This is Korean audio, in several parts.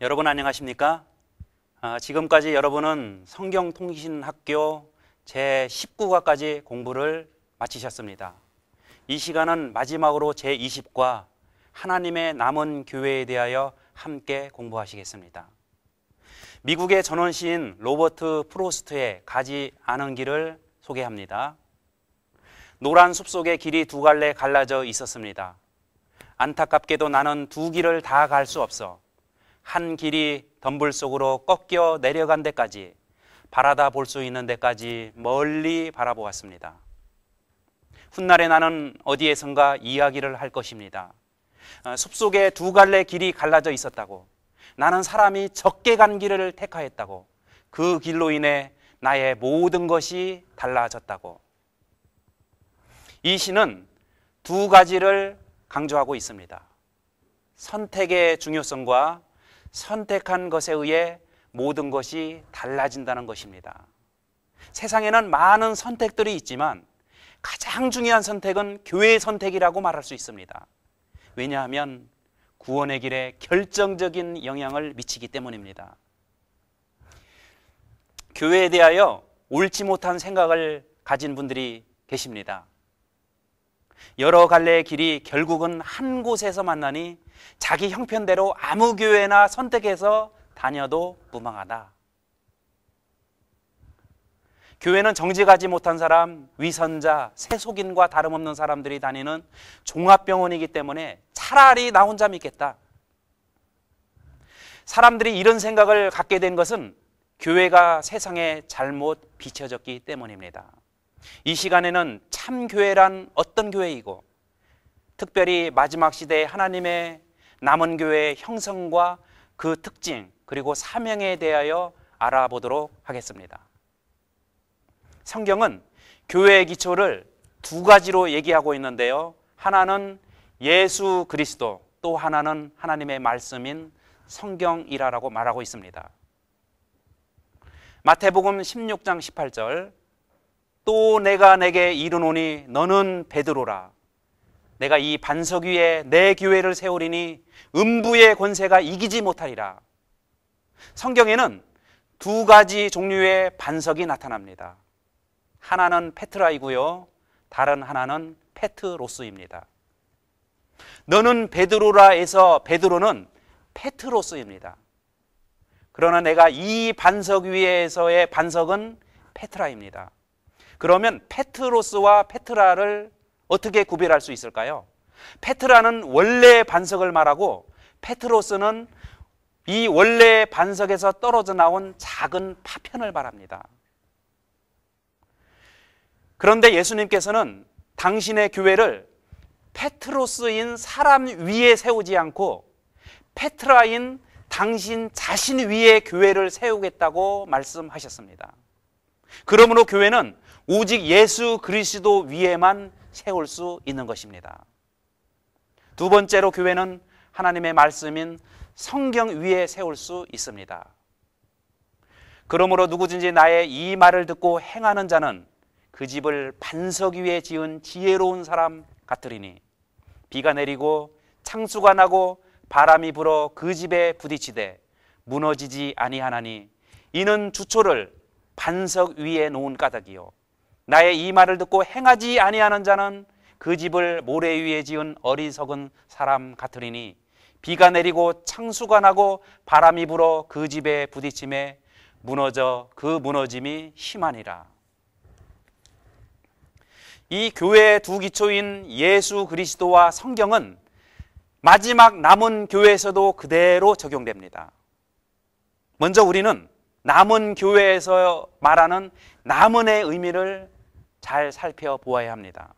여러분 안녕하십니까? 아, 지금까지 여러분은 성경통신학교 제19과까지 공부를 마치셨습니다. 이 시간은 마지막으로 제20과 하나님의 남은 교회에 대하여 함께 공부하시겠습니다. 미국의 전원시인 로버트 프로스트의 가지 않은 길을 소개합니다. 노란 숲속에 길이 두 갈래 갈라져 있었습니다. 안타깝게도 나는 두 길을 다 갈 수 없어. 한 길이 덤불 속으로 꺾여 내려간 데까지 바라다 볼 수 있는 데까지 멀리 바라보았습니다. 훗날에 나는 어디에선가 이야기를 할 것입니다. 어, 숲속에 두 갈래 길이 갈라져 있었다고. 나는 사람이 적게 간 길을 택하였다고. 그 길로 인해 나의 모든 것이 달라졌다고. 이 시는 두 가지를 강조하고 있습니다. 선택의 중요성과 선택한 것에 의해 모든 것이 달라진다는 것입니다. 세상에는 많은 선택들이 있지만 가장 중요한 선택은 교회의 선택이라고 말할 수 있습니다. 왜냐하면 구원의 길에 결정적인 영향을 미치기 때문입니다. 교회에 대하여 옳지 못한 생각을 가진 분들이 계십니다. 여러 갈래의 길이 결국은 한 곳에서 만나니 자기 형편대로 아무 교회나 선택해서 다녀도 무방하다. 교회는 정직하지 못한 사람, 위선자, 세속인과 다름없는 사람들이 다니는 종합병원이기 때문에 차라리 나 혼자 믿겠다. 사람들이 이런 생각을 갖게 된 것은 교회가 세상에 잘못 비춰졌기 때문입니다. 이 시간에는 참 교회란 어떤 교회이고 특별히 마지막 시대에 하나님의 남은 교회의 형성과 그 특징 그리고 사명에 대하여 알아보도록 하겠습니다. 성경은 교회의 기초를 두 가지로 얘기하고 있는데요. 하나는 예수 그리스도, 또 하나는 하나님의 말씀인 성경이라고 말하고 있습니다. 마태복음 16장 18절 또 내가 내게 이르노니 너는 베드로라 내가 이 반석 위에 내 교회를 세우리니 음부의 권세가 이기지 못하리라 성경에는 두 가지 종류의 반석이 나타납니다. 하나는 페트라이고요. 다른 하나는 페트로스입니다. 너는 베드로라에서 베드로는 페트로스입니다. 그러나 내가 이 반석 위에서의 반석은 페트라입니다. 그러면 페트로스와 페트라를 어떻게 구별할 수 있을까요? 페트라는 원래 반석을 말하고 페트로스는 이 원래 반석에서 떨어져 나온 작은 파편을 말합니다. 그런데 예수님께서는 당신의 교회를 페트로스인 사람 위에 세우지 않고 페트라인 당신 자신 위에 교회를 세우겠다고 말씀하셨습니다. 그러므로 교회는 오직 예수 그리스도 위에만 세울 수 있는 것입니다. 두 번째로 교회는 하나님의 말씀인 성경 위에 세울 수 있습니다. 그러므로 누구든지 나의 이 말을 듣고 행하는 자는 그 집을 반석 위에 지은 지혜로운 사람 같으리니 비가 내리고 창수가 나고 바람이 불어 그 집에 부딪히되 무너지지 아니하나니 이는 주초를 반석 위에 놓은 까닭이요 나의 이 말을 듣고 행하지 아니하는 자는 그 집을 모래 위에 지은 어리석은 사람 같으리니 비가 내리고 창수가 나고 바람이 불어 그 집에 부딪힘에 무너져 그 무너짐이 심하니라. 이 교회의 두 기초인 예수 그리스도와 성경은 마지막 남은 교회에서도 그대로 적용됩니다. 먼저 우리는 남은 교회에서 말하는 남은의 의미를 잘 살펴보아야 합니다.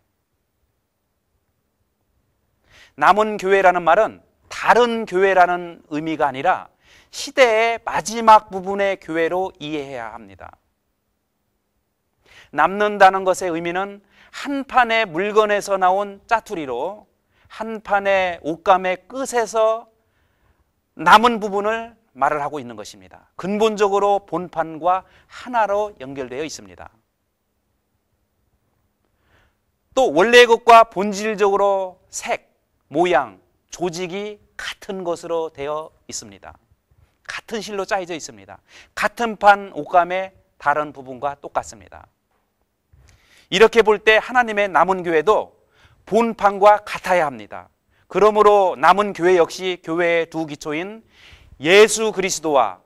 남은 교회라는 말은 다른 교회라는 의미가 아니라 시대의 마지막 부분의 교회로 이해해야 합니다. 남는다는 것의 의미는 한 판의 물건에서 나온 짜투리로 한 판의 옷감의 끝에서 남은 부분을 말을 하고 있는 것입니다. 근본적으로 본판과 하나로 연결되어 있습니다. 또 원래의 것과 본질적으로 색, 모양, 조직이 같은 것으로 되어 있습니다. 같은 실로 짜여져 있습니다. 같은 판 옷감의 다른 부분과 똑같습니다. 이렇게 볼 때 하나님의 남은 교회도 본판과 같아야 합니다. 그러므로 남은 교회 역시 교회의 두 기초인 예수 그리스도와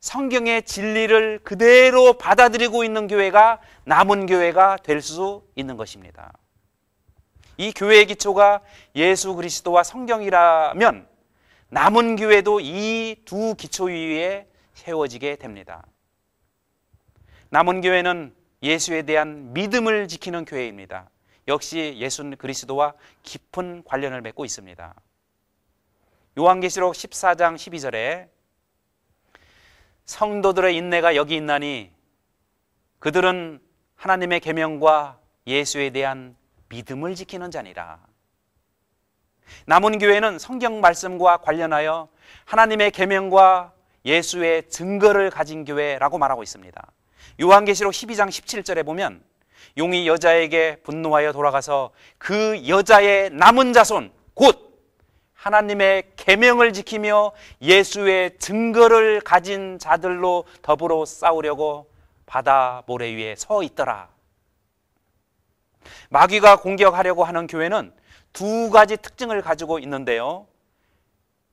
성경의 진리를 그대로 받아들이고 있는 교회가 남은 교회가 될 수 있는 것입니다. 이 교회의 기초가 예수 그리스도와 성경이라면 남은 교회도 이 두 기초 위에 세워지게 됩니다. 남은 교회는 예수에 대한 믿음을 지키는 교회입니다. 역시 예수 그리스도와 깊은 관련을 맺고 있습니다. 요한계시록 14장 12절에 성도들의 인내가 여기 있나니 그들은 하나님의 계명과 예수에 대한 믿음을 지키는 자니라. 남은 교회는 성경 말씀과 관련하여 하나님의 계명과 예수의 증거를 가진 교회라고 말하고 있습니다. 요한계시록 12장 17절에 보면 용이 여자에게 분노하여 돌아가서 그 여자의 남은 자손 곧 하나님의 계명을 지키며 예수의 증거를 가진 자들로 더불어 싸우려고 바다 모래 위에 서 있더라. 마귀가 공격하려고 하는 교회는 두 가지 특징을 가지고 있는데요.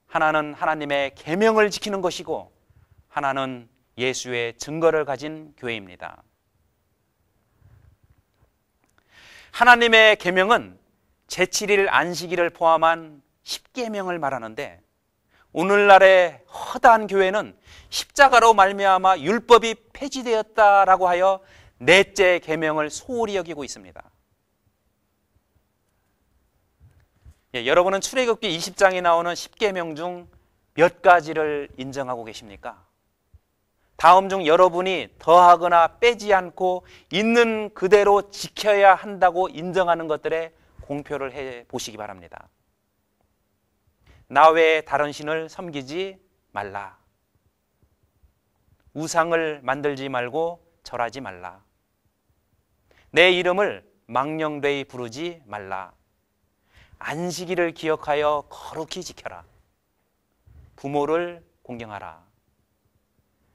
하나는 하나님의 계명을 지키는 것이고 하나는 예수의 증거를 가진 교회입니다. 하나님의 계명은 제7일 안식일을 포함한 10계명을 말하는데 오늘날의 허다한 교회는 십자가로 말미암아 율법이 폐지되었다라고 하여 넷째 계명을 소홀히 여기고 있습니다. 예, 여러분은 출애굽기 20장에 나오는 10계명 중 몇 가지를 인정하고 계십니까? 다음 중 여러분이 더하거나 빼지 않고 있는 그대로 지켜야 한다고 인정하는 것들에 공표를 해 보시기 바랍니다. 나 외에 다른 신을 섬기지 말라. 우상을 만들지 말고 절하지 말라. 내 이름을 망령되이 부르지 말라. 안식일을 기억하여 거룩히 지켜라. 부모를 공경하라.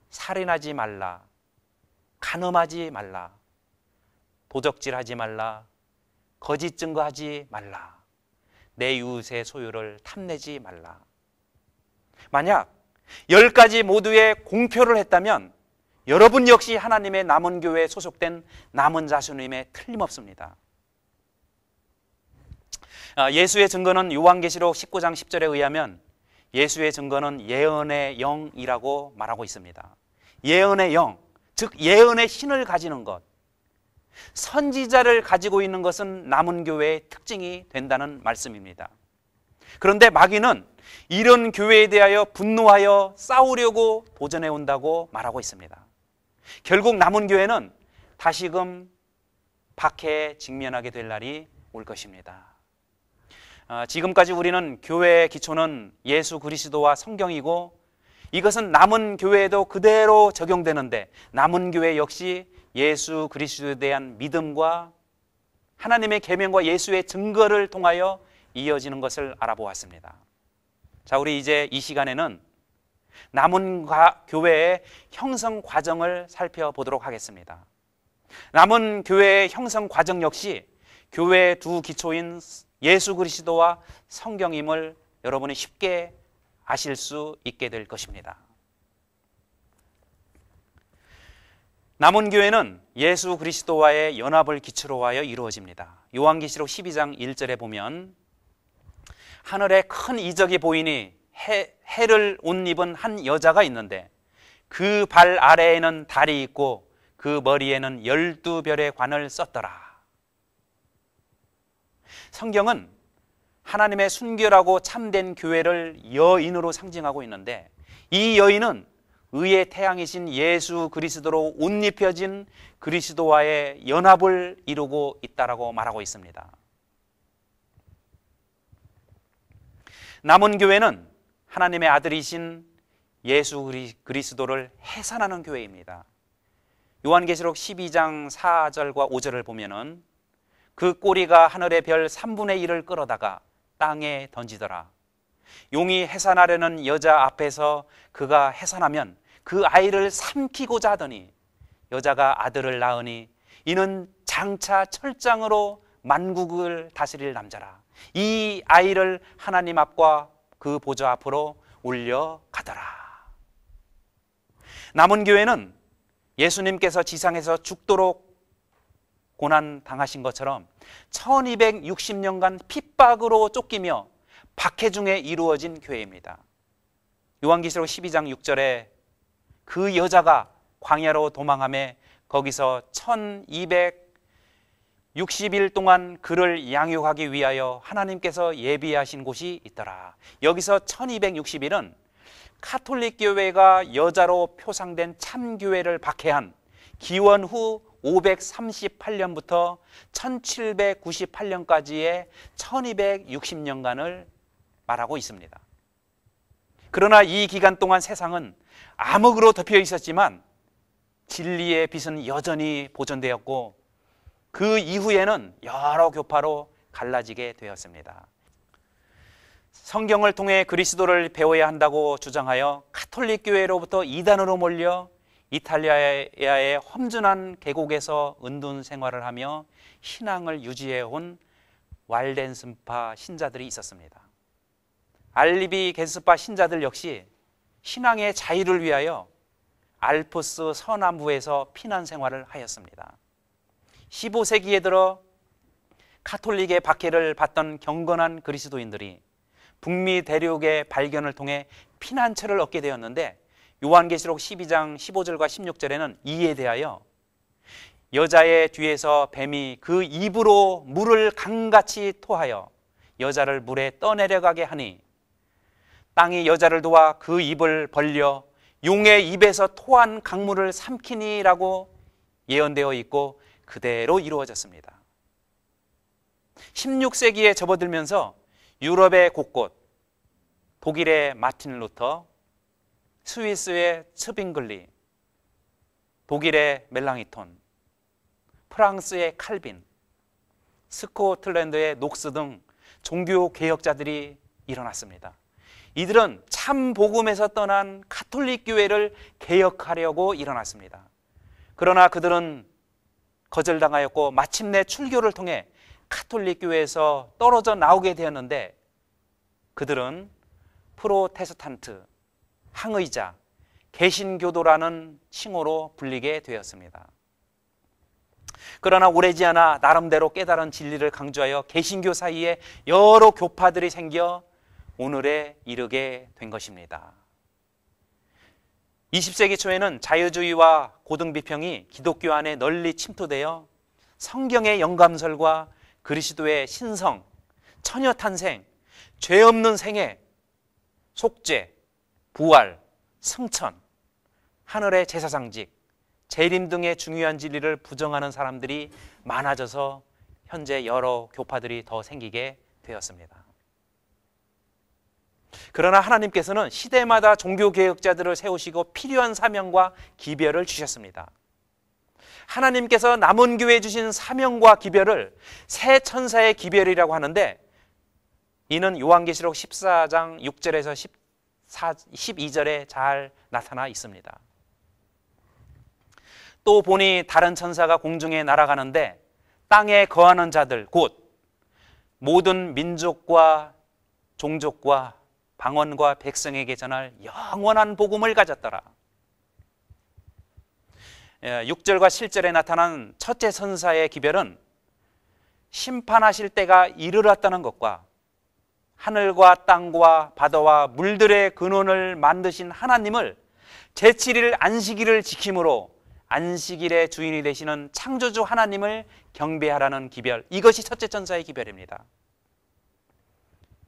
살인하지 말라. 간음하지 말라. 도적질하지 말라. 거짓 증거하지 말라. 내 이웃의 소유를 탐내지 말라. 만약 열 가지 모두의 공표를 했다면 여러분 역시 하나님의 남은 교회에 소속된 남은 자수님에 틀림없습니다. 아, 예수의 증거는 요한계시록 19장 10절에 의하면 예수의 증거는 예언의 영이라고 말하고 있습니다. 예언의 영, 즉 예언의 신을 가지는 것. 선지자를 가지고 있는 것은 남은 교회의 특징이 된다는 말씀입니다. 그런데 마귀는 이런 교회에 대하여 분노하여 싸우려고 도전해 온다고 말하고 있습니다. 결국 남은 교회는 다시금 박해에 직면하게 될 날이 올 것입니다. 아, 지금까지 우리는 교회의 기초는 예수 그리스도와 성경이고 이것은 남은 교회에도 그대로 적용되는데 남은 교회 역시 예수 그리스도에 대한 믿음과 하나님의 계명과 예수의 증거를 통하여 이어지는 것을 알아보았습니다. 자, 우리 이제 이 시간에는 남은 교회의 형성 과정을 살펴보도록 하겠습니다. 남은 교회의 형성 과정 역시 교회의 두 기초인 예수 그리스도와 성경임을 여러분이 쉽게 아실 수 있게 될 것입니다. 남은 교회는 예수 그리스도와의 연합을 기초로 하여 이루어집니다. 요한계시록 12장 1절에 보면 하늘에 큰 이적이 보이니 해, 해를 옷 입은 한 여자가 있는데 그 발 아래에는 달이 있고 그 머리에는 열두 별의 관을 썼더라. 성경은 하나님의 순결하고 참된 교회를 여인으로 상징하고 있는데 이 여인은 의의 태양이신 예수 그리스도로 옷 입혀진 그리스도와의 연합을 이루고 있다라고 말하고 있습니다. 남은 교회는 하나님의 아들이신 예수 그리스도를 해산하는 교회입니다. 요한계시록 12장 4절과 5절을 보면은 그 꼬리가 하늘의 별 3분의 1을 끌어다가 땅에 던지더라. 용이 해산하려는 여자 앞에서 그가 해산하면 그 아이를 삼키고자 하더니 여자가 아들을 낳으니 이는 장차 철장으로 만국을 다스릴 남자라. 이 아이를 하나님 앞과 그 보좌 앞으로 올려 가더라. 남은 교회는 예수님께서 지상에서 죽도록 고난 당하신 것처럼 1260년간 핍박으로 쫓기며 박해 중에 이루어진 교회입니다. 요한기시록 12장 6절에 그 여자가 광야로 도망함에 거기서 1260일 동안 그를 양육하기 위하여 하나님께서 예비하신 곳이 있더라. 여기서 1260일은 카톨릭 교회가 여자로 표상된 참교회를 박해한 기원 후 538년부터 1798년까지의 1260년간을 말하고 있습니다. 그러나 이 기간 동안 세상은 암흑으로 덮여 있었지만 진리의 빛은 여전히 보존되었고 그 이후에는 여러 교파로 갈라지게 되었습니다. 성경을 통해 그리스도를 배워야 한다고 주장하여 카톨릭 교회로부터 이단으로 몰려 이탈리아의 험준한 계곡에서 은둔 생활을 하며 신앙을 유지해 온 왈덴스파 신자들이 있었습니다. 알리비 겐스파 신자들 역시 신앙의 자유를 위하여 알프스 서남부에서 피난 생활을 하였습니다. 15세기에 들어 카톨릭의 박해를 받던 경건한 그리스도인들이 북미 대륙의 발견을 통해 피난처를 얻게 되었는데 요한계시록 12장 15절과 16절에는 이에 대하여 여자의 뒤에서 뱀이 그 입으로 물을 강같이 토하여 여자를 물에 떠내려가게 하니 땅이 여자를 도와 그 입을 벌려 용의 입에서 토한 강물을 삼키니라고 예언되어 있고 그대로 이루어졌습니다. 16세기에 접어들면서 유럽의 곳곳, 독일의 마틴 루터, 스위스의 츠빙글리, 독일의 멜랑이톤, 프랑스의 칼빈, 스코틀랜드의 녹스 등 종교 개혁자들이 일어났습니다. 이들은 참 복음에서 떠난 카톨릭 교회를 개혁하려고 일어났습니다. 그러나 그들은 거절당하였고 마침내 출교를 통해 카톨릭 교회에서 떨어져 나오게 되었는데 그들은 프로테스탄트, 항의자, 개신교도라는 칭호로 불리게 되었습니다. 그러나 오래지 않아 나름대로 깨달은 진리를 강조하여 개신교 사이에 여러 교파들이 생겨 오늘에 이르게 된 것입니다. 20세기 초에는 자유주의와 고등비평이 기독교 안에 널리 침투되어 성경의 영감설과 그리스도의 신성, 처녀 탄생, 죄 없는 생애, 속죄, 부활, 승천, 하늘의 제사상직, 재림 등의 중요한 진리를 부정하는 사람들이 많아져서 현재 여러 교파들이 더 생기게 되었습니다. 그러나 하나님께서는 시대마다 종교 개혁자들을 세우시고 필요한 사명과 기별을 주셨습니다. 하나님께서 남은 교회에 주신 사명과 기별을 새 천사의 기별이라고 하는데 이는 요한계시록 14장 6절에서 14, 12절에 잘 나타나 있습니다. 또 보니 다른 천사가 공중에 날아가는데 땅에 거하는 자들 곧 모든 민족과 종족과 방언과 백성에게 전할 영원한 복음을 가졌더라. 6절과 예, 7절에 나타난 첫째 선사의 기별은 심판하실 때가 이르렀다는 것과 하늘과 땅과 바다와 물들의 근원을 만드신 하나님을 제7일 안식일을 지킴으로 안식일의 주인이 되시는 창조주 하나님을 경배하라는 기별 이것이 첫째 천사의 기별입니다.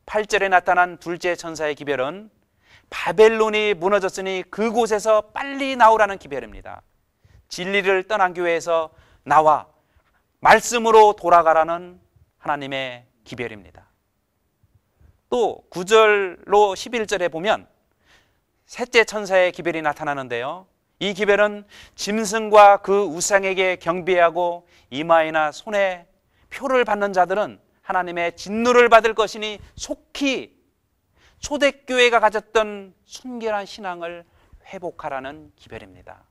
8절에 나타난 둘째 천사의 기별은 바벨론이 무너졌으니 그곳에서 빨리 나오라는 기별입니다. 진리를 떠난 교회에서 나와 말씀으로 돌아가라는 하나님의 기별입니다. 또 9절로 11절에 보면 셋째 천사의 기별이 나타나는데요. 이 기별은 짐승과 그 우상에게 경배하고 이마에나 손에 표를 받는 자들은 하나님의 진노를 받을 것이니 속히 초대교회가 가졌던 순결한 신앙을 회복하라는 기별입니다.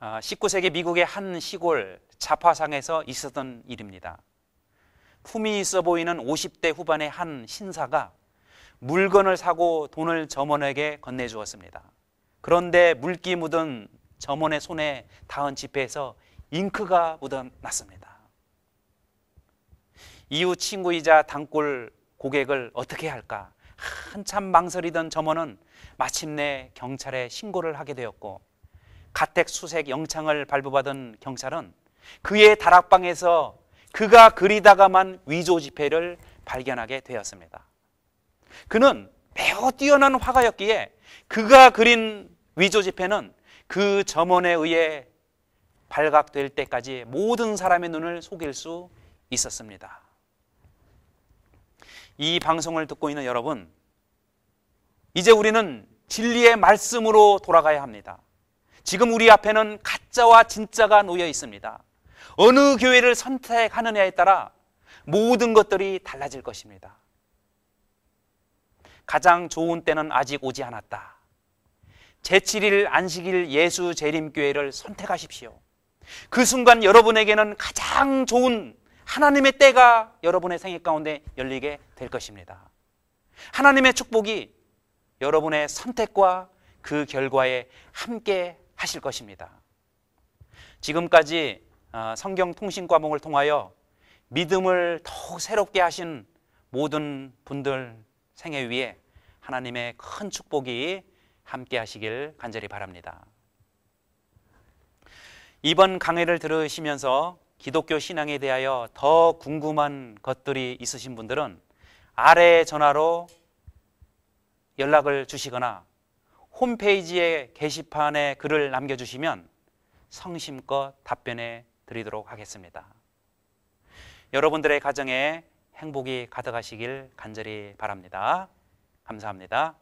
19세기 아, 미국의 한 시골 자파상에서 있었던 일입니다. 품이 있어 보이는 50대 후반의 한 신사가 물건을 사고 돈을 점원에게 건네주었습니다. 그런데 물기 묻은 점원의 손에 닿은 지폐에서 잉크가 묻어났습니다. 이후 친구이자 단골 고객을 어떻게 할까 한참 망설이던 점원은 마침내 경찰에 신고를 하게 되었고 가택 수색 영창을 발부받은 경찰은 그의 다락방에서 그가 그리다가만 위조 지폐를 발견하게 되었습니다. 그는 매우 뛰어난 화가였기에 그가 그린 위조 지폐는 그 점원에 의해 발각될 때까지 모든 사람의 눈을 속일 수 있었습니다. 이 방송을 듣고 있는 여러분, 이제 우리는 진리의 말씀으로 돌아가야 합니다. 지금 우리 앞에는 가짜와 진짜가 놓여 있습니다. 어느 교회를 선택하느냐에 따라 모든 것들이 달라질 것입니다. 가장 좋은 때는 아직 오지 않았다. 제7일 안식일 예수 재림교회를 선택하십시오. 그 순간 여러분에게는 가장 좋은 하나님의 때가 여러분의 생애 가운데 열리게 될 것입니다. 하나님의 축복이 여러분의 선택과 그 결과에 함께 하실 것입니다. 지금까지 어, 성경 통신 과목을 통하여 믿음을 더욱 새롭게 하신 모든 분들 생애 위에 하나님의 큰 축복이 함께 하시길 간절히 바랍니다. 이번 강의를 들으시면서 기독교 신앙에 대하여 더 궁금한 것들이 있으신 분들은 아래 전화로 연락을 주시거나 홈페이지에 게시판에 글을 남겨주시면 성심껏 답변해 드리도록 하겠습니다. 여러분들의 가정에 행복이 가득하시길 간절히 바랍니다. 감사합니다.